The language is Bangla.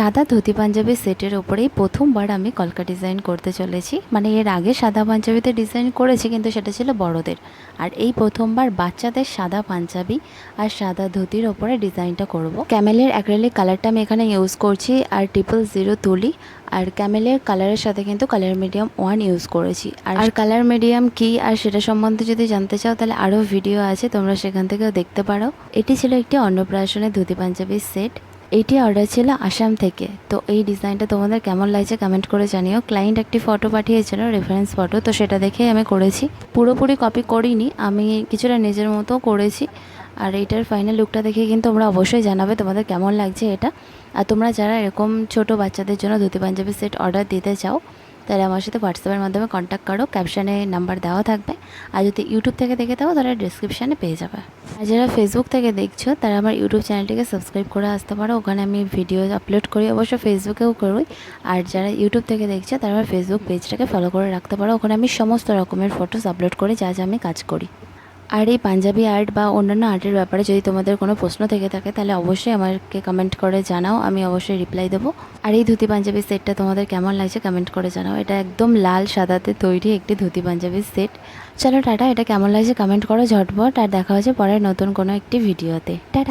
সাদা ধুতি পাঞ্জাবি সেটের ওপরেই প্রথমবার আমি কলকা ডিজাইন করতে চলেছি। মানে এর আগে সাদা পাঞ্জাবিতে ডিজাইন করেছি, কিন্তু সেটা ছিল বড়দের। আর এই প্রথমবার বাচ্চাদের সাদা পাঞ্জাবি আর সাদা ধুতির ওপরে ডিজাইনটা করব। ক্যামেলের অ্যাক্রেলিক কালারটা আমি এখানে ইউজ করছি আর ট্রিপল জিরো তুলি। আর ক্যামেলের কালারের সাথে কিন্তু কালার মিডিয়াম ওয়ান ইউজ করেছি। আর আর কালার মিডিয়াম কি? আর সেটা সম্বন্ধে যদি জানতে চাও, তাহলে আরও ভিডিও আছে, তোমরা সেখান থেকেও দেখতে পারো। এটি ছিল একটি অন্নপ্রাশনের ধুতি পাঞ্জাবির সেট। এইটি অর্ডার ছিল আসাম থেকে। তো এই ডিজাইনটা তোমাদের কেমন লাগছে কমেন্ট করে জানিও। ক্লায়েন্ট একটি ফটো পাঠিয়েছিল রেফারেন্স ফটো তো সেটা দেখে আমি করেছি। পুরোপুরি কপি করিনি, আমি কিছুটা নিজের মতো করেছি। আর এটার ফাইনাল লুকটা দেখে কিন্তু তোমরা অবশ্যই জানাবে তোমাদের কেমন লাগছে এটা। আর তোমরা যারা এরকম ছোট বাচ্চাদের জন্য ধুতি পাঞ্জাবি সেট অর্ডার দিতে চাও তাহলে আমার সাথে হোয়াটসঅ্যাপের মাধ্যমে কন্ট্যাক্ট করো। ক্যাপশানে নাম্বার দেওয়া থাকবে। আর যদি ইউটিউব থেকে দেখে থাকো, তাহলে ডিসক্রিপশানে পেয়ে যাবে। আর যারা ফেসবুক থেকে দেখছ, তারা আমার ইউটিউব চ্যানেলটিকে সাবস্ক্রাইব করে আসতে পারো। ওখানে আমি ভিডিও আপলোড করি, অবশ্য ফেসবুকেও করি। আর যারা ইউটিউব থেকে দেখছ, তারা আমার ফেসবুক পেজটাকে ফলো করে রাখতে পারো। ওখানে আমি সমস্ত রকমের ফটোস আপলোড করি যা যা আমি কাজ করি। আর এই পাঞ্জাবি আর্ট বা অন্যান্য আর্টের ব্যাপারে যদি তোমাদের কোনো প্রশ্ন থেকে থাকে, তাহলে অবশ্যই আমাকে কমেন্ট করে জানাও, আমি অবশ্যই রিপ্লাই দেবো। আর এই ধুতি পাঞ্জাবি সেটটা তোমাদের কেমন লাগছে কমেন্ট করে জানাও। এটা একদম লাল সাদাতে তৈরি একটি ধুতি পাঞ্জাবি সেট চলো টাটা, এটা কেমন লাগছে কমেন্ট করো ঝটপট, আর দেখা হচ্ছে পরে নতুন কোনো একটি ভিডিওতে টাটা।